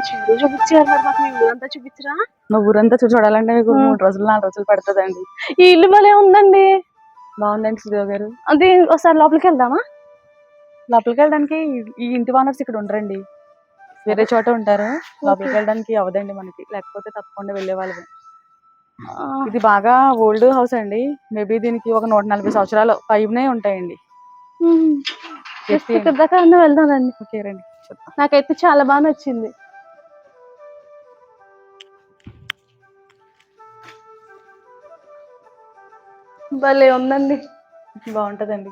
చెరువు చూపించారు మరి మాకు మీ ఊరంతా చూపించరా? మా ఊరంతా చూడాలంటే మీకు. మూడు రోజులు నాలుగు రోజులు పడుతుందండి. ఈ ఇల్లు భలే ఉందండి. బాగుందండి సుదేవ్ గారు. అది ఒకసారి లోపలికి వెళ్దామా? లోపలికి వెళ్ళడానికి ఈ- ఇంటి వానర్స్ ఇక్కడ ఉండరండి. వేరే చోట ఉంటారు. లోపలికి వెళ్ళడానికి అవదండి మనకి. లేకపోతే తప్పకుండా వెళ్ళే వాళ్ళం ఆ, ఇది బాగా ఓల్డ్ హౌస్ అండి. మేబీ దీనికి ఒక నూట నలభై సంవత్సరాలు పైనే ఉంటాయండి. ఓకే రండి. చూద్దాం. నాకైతే చాలా బాగా నచ్చింది. భలే ఉందండి. బాగుంటదండి.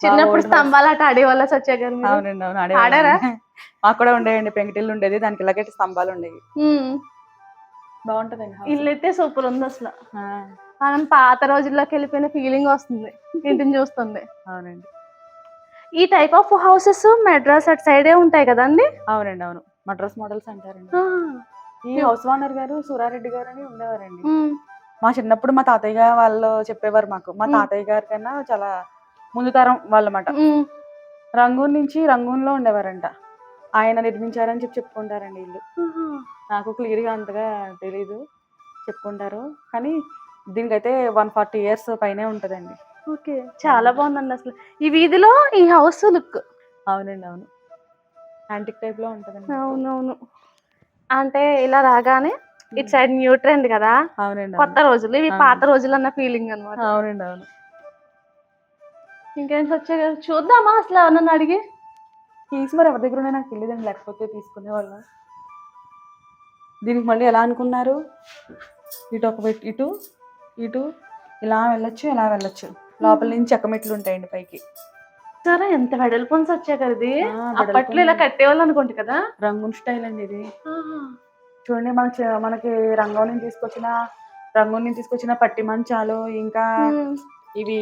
చిన్నప్పుడు house. స్తంభాలాట ఆడేవాళ్ళ సత్య గారు మీరు? అవునండి అవును ఆడారా? మాకు కూడా ఉండేయండి పెంకిటిల్లు ఉండేది దానికి ఇలాగే స్తంభాలు ఉండేవి. ఉమ్. బాగుంటదండి house. ఇల్లు అయితే సూపర్ ఉంది అసలు. ఆ, మనం పాత రోజుల్లోకి వెళ్ళిపోయిన ఫీలింగ్ వస్తుంది ఇంటిని చూస్తుంది. అవునండి. ఈ టైప్ ఆఫ్ హౌసెస్ మెడ్రాస్ అటు సైడే ఉంటాయి కదండి? అవునండి అవును. మద్రాస్ మోడల్స్ అంటారండి. ఈ హౌస్ ఓనర్ గారు సూరారెడ్డి గారు అని ఉండేవారండి. ఉమ్, మా చిన్నప్పుడు మా తాతయ్య గారు వాళ్ళు చెప్పేవారు మాకు. మా. తాతయ్య గారి కన్నా చాలా ముందు తరం వాళ్ళమాట. రంగూన్ నుంచి రంగూన్లో ఉండేవారంట. ఆయన నిర్మించారని చెప్పి చెప్పుకుంటారండి ఇల్లు. నాకు క్లియర్గా అంతగా తెలీదు చెప్పుకుంటారు. కానీ దీనికైతే వన్ ఫార్టీ ఇయర్స్ పైనే ఉంటుందండి. ఓకే. చాలా బాగుందండి అసలు. ఈ వీధిలో ఈ హౌస్ లుక్. అవునండి అవును. యాంటిక్ టైప్లో ఉంటుందండి. అవునవును. అంటే ఇలా రాగానే ఇటు సైడ్ న్యూ ట్రెండ్ కదా? అవునండి కొత్త రోజులు ఇవి. పాత రోజులు అన్న ఫీలింగ్ అనమాట అవును. అవునండి అవును. ఇంకేం వచ్చే చూద్దామా అసలు ఎవరన్నా అడిగి? కీస్ మరి ఎవరి దగ్గర ఉన్నాయి? నాకు తెలియదండి లేకపోతే తీసుకునే వాళ్ళం. దీనికి మళ్ళీ ఎలా అనుకున్నారు? ఇటు ఒక పెట్- ఇటు ఇటు ఇలా వెళ్ళొచ్చు ఇలా వెళ్ళొచ్చు. లోపల నుంచి చెక్క మెట్లు ఉంటాయండి పైకి. సరే ఎంత వెడల్పొన్స్ వచ్చా కదా ఇది? అప్పట్లో ఇలా. కట్టేవాళ్ళు అనుకుంటా కదా? రంగున్ స్టైల్ అండి ఇది. చూడండి మన మనకి రంగం నుంచి తీసుకొచ్చిన రంగం నుంచి తీసుకొచ్చిన పట్టి మంచాలు ఇంకా. ఇవి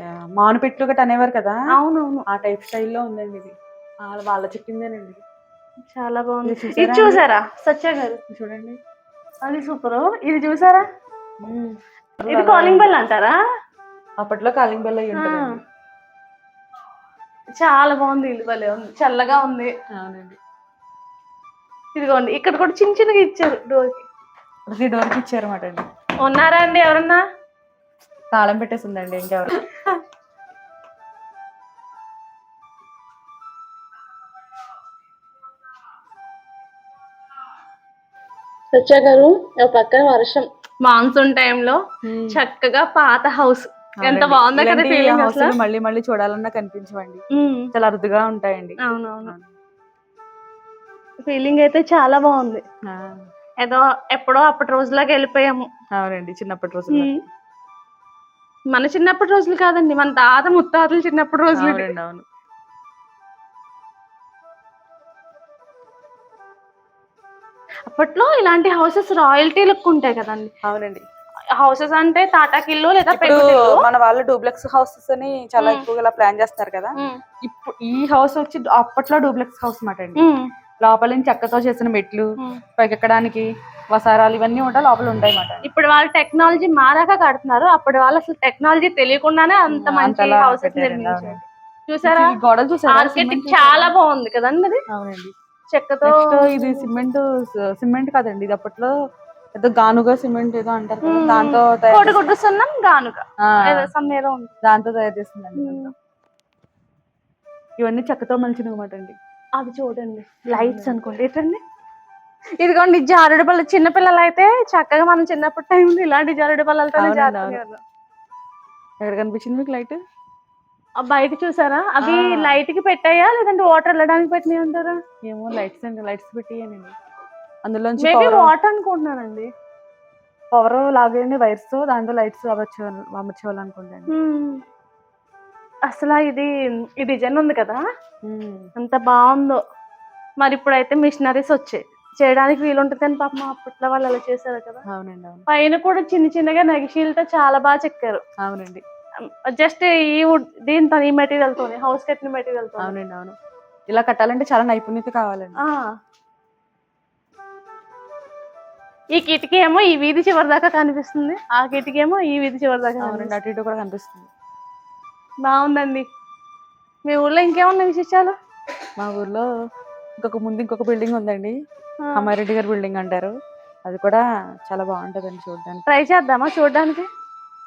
ఆ, మాను పెట్లు గట్ట అనేవారు కదా? అవునవును. ఆ టైప్ స్టైల్లో ఉందండి ఇది. వాళ్ళ వాళ్ళ చెప్పిందేనండి చాలా బాగుంది. ఇది చూసారా? సత్య గారు. చూడండి. అది సూపర్. ఇది చూసారా. ఇది కాలింగ్ బెల్ అంటారా? అప్పట్లో కాలింగ్ బెల్ అయ్యి చాలా బాగుంది. ఇల్లు భలే ఉంది. చల్లగా ఉంది. అవునండి. ఇదిగోండి ఇక్కడ కూడా చిన్న చిన్నగా ఇచ్చారు డోర్కి ప్రతి డోర్కి ఇచ్చారన్నమాట అండి. ఉన్నారా అండి ఎవరన్నా? తాళం పెట్టేసి ఉందండి ఇంకెవరు. సత్య గారు పక్కన వర్షం. మాన్సూన్ టైంలో చక్కగా పాత హౌస్. ఎంత. బాగుందో కదా ఫీలింగ్ మళ్ళీ మళ్ళీ చూడాలన్నా కనిపించవండి. చాలా అరుదుగా ఉంటాయండి. అవునవును. ఫీలింగ్ అయితే చాలా బాగుంది. ఏదో ఎప్పుడో అప్పటి రోజులాగా వెళ్ళిపోయాము. అవునండి చిన్నప్పటి రోజుల్లో. ఉమ్. మన చిన్నప్పటి రోజులు కాదండి మన తాత ముత్తాతలు చిన్నప్పటి రోజులు. అవును. అప్పట్లో ఇలాంటి హౌసెస్ రాయల్టీ లుక్ ఉంటాయి కదండి. అవునండి. హౌసెస్ అంటే తాటాకిల్లు లేదా ఇప్పుడు పెంకుటిల్లు? మన వాళ్ళు డూప్లెక్స్ హౌసెస్ అని చాలా. ఎక్కువగా ప్లాన్ చేస్తారు కదా. ఇప్పుడు ఈ హౌస్ వచ్చి అప్పట్లో డూప్లెక్స్ హౌస్ మాట అండి. లోపల నుంచి చెక్కతో చేసిన మెట్లు. పైకెక్కడానికి వసారాలు ఇవన్నీ ఉంటాయి లోపల ఉంటాయి మాట ఇప్పుడు వాళ్ళు టెక్నాలజీ మారాక కడుతున్నారు. అప్పుడు వాళ్ళు అసలు టెక్నాలజీ తెలియకుండానే అంత మంచి హౌసెస్ నిర్మించారు. చూసారా? గోడలు చూసారా? చాలా బాగుంది కదండి అది అవునండి. చెక్కతో ఇది సిమెంట్ సిమెంట్ కాదండి. ఇది అప్పట్లో ఏదో గానుగా సిమెంట్ ఏదో అంటారు. దాంతో తయారు ఏదో some ఏదో ఉంది దాంతో తయారు. ఇదంతా. ఇవన్నీ చెక్కతో మలిచిన అనమాట అండి. అది చూడండి లైట్స్ అనుకోండి. ఏంటండి? ఇదిగోండి జారుడు బల్ల చిన్న పిల్లలు అయితే చక్కగా మనం చిన్నప్పటి టైంలో ఇలాంటి జారుడు జారుకునేవాళ్ళం ఎక్కడ కనిపించింది మీకు లైట్? బయట చూసారా? అవి. లైట్కి పెట్టాయా? లేదంటే వాటర్ వెళ్ళడానికి పెట్టినాయి అంటారా? ఏమో లైట్స్ అండి లైట్స్ మేబీ పవర్ వాటర్ అనుకుంటున్నానండి. పవర్ లాగేయండి వైర్స్ దాంతో లైట్స్ అమర్చే అమర్చేవాళ్ళు అనుకుంటాండి మ్మ్. అసలు ఇది ఈ డిజైన్ ఉంది కదా? ఎంత బాగుందో. మరి ఇప్పుడైతే మిషనరీస్ వచ్చాయి. చేయడానికి వీలుంటుందని పాపం అప్పట్లో వాళ్ళు అలా చేశారు కదా. అవునండి అవును. పైన కూడా చిన్న చిన్నగా నగిశీలతో చాలా బాగా చెక్కారు. అవునండి. జస్ట్ ఈ వుడ్ దీంతో ఈ మెటీరియల్ తోనే హౌస్ కట్టిన మెటీరియల్తో అవునండి అవును. ఇలా కట్టాలంటే చాలా నైపుణ్యత కావాలండి. ఈ కిటికీ ఏమో ఈ వీధి చివరి దాకా కనిపిస్తుంది. ఆ కిటికీ ఏమో ఈ వీధి చివరి దాకా అవునండి. అటు ఇటు కూడా కనిపిస్తుంది. బాగుందండి. మీ ఊర్లో ఇంకేమన్నా విశేషాలు? మా ఊర్లో ఇంకొక ముందు ఇంకొక బిల్డింగ్ ఉందండి. అమ్మారెడ్డి గారి బిల్డింగ్ అంటారు. అది కూడా చాలా బాగుంటుందండి చూడడానికి. ట్రై చేద్దామా చూడడానికి?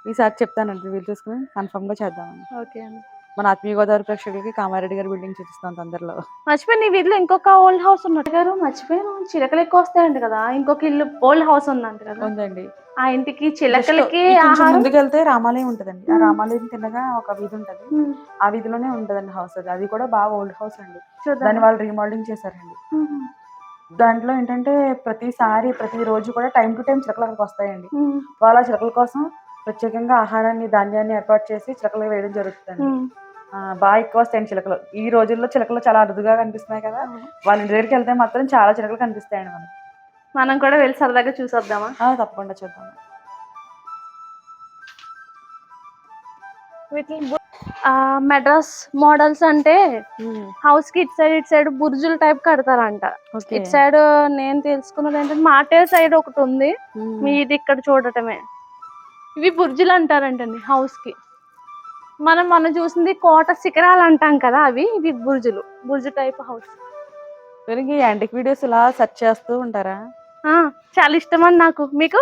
ఈసారి చెప్తానండి వీలు చూసుకుని కన్ఫర్మ్గా చేద్దామని ఓకే అండి. మన ఆత్మీయ గోదావరి ప్రేక్షకులకి కామారెడ్డి గారి బిల్డింగ్ చూపిస్తాం తొందరలో. మర్చిపోయి నీ వీధిలో ఇంకొక ఓల్డ్ హౌస్ ఉన్నట్టు గారు మర్చిపోయాను చిలకలు ఎక్కువ వస్తాయంట కదా ఇంకొక ఇల్లు ఓల్డ్ హౌస్ ఉందంట కదా. ఉందండి. ఆ ఇంటికి చిలకలకి ముందుకెళ్తే రామాలయం ఉంటదండి. ఆ. రామాలయం తిన్నగా ఒక వీధి ఉంటది. ఆ వీధిలోనే ఉంటదండి హౌస్ అది. అది కూడా బాగా ఓల్డ్ హౌస్ అండి. దాన్ని వాళ్ళు రీమోడలింగ్ చేశారండి. దాంట్లో ఏంటంటే ప్రతిసారి ప్రతి రోజు కూడా టైం టు టైం చిలకలు అక్కడికి వస్తాయండి వాళ్ళ చిలకల కోసం ప్రత్యేకంగా ఆహారాన్ని ధాన్యాన్ని ఏర్పాటు చేసి చిలకలు వేయడం. ఆ, బాగా ఎక్కువ వస్తాయండి చిలకలు. ఈ రోజుల్లో చిలకలు చాలా అరుదుగా కనిపిస్తున్నాయి కదా. వాళ్ళ ఇంటి దగ్గరికి వెళ్తే మాత్రం చాలా చిలకలు కనిపిస్తాయండి మనకి. మనం కూడా వెళ్ళి సరదాగా చూసొద్దామా? తప్పకుండా చూద్దాం. వీటిని మెడ్రాస్ మోడల్స్ అంటే హౌస్కి ఇటు సైడ్ ఇటు సైడ్ బుర్జుల టైప్ కడతారంట. ఇటు సైడ్ నేను తెలుసుకున్నది ఏంటంటే మాటే సైడ్ ఒకటి ఉంది. మీది ఇక్కడ చూడటమే. ఇవి బుర్జులు అంటారంటండి హౌస్కి. మనం మనం చూసింది కోట శిఖరాలు అంటాం కదా అవి ఇవి బుర్జులు బుర్జు టైప్ హౌస్ యాంటిక్ వీడియోస్ ఇలా సెర్చ్ చేస్తూ ఉంటారా? ఆ, చాలా ఇష్టం అండి నాకు. మీకు?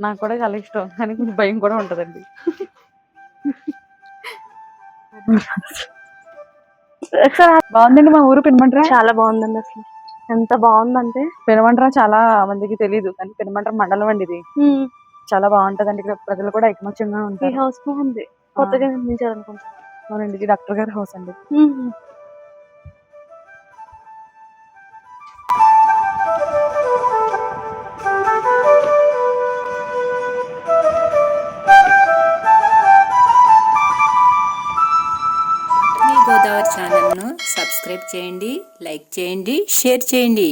నాకు కూడా చాలా ఇష్టం కానీ కొంచెం భయం కూడా ఉంటదండి. ఒకసారి బాగుందండి మా ఊరు పెనుమంట్రా? చాలా బాగుందండి అసలు. ఎంత బాగుందంటే. పెనుమంట్ర చాలా మందికి తెలియదు కానీ పెనుమంట్ర మండలం అండి ఇది. ఉమ్, చాలా బాగుంటదండి ఇక్కడ. ప్రజలు కూడా ఐకమత్యంగా ఈ ఉంటారు. హౌస్ బాగుంది కొత్తగా నిర్మించారు అనుకుంటా అవునండి ఇది డాక్టర్ గారి హౌస్ అండి. గోదావరి ఛానల్ను సబ్స్క్రైబ్ చేయండి లైక్ చేయండి షేర్ చేయండి.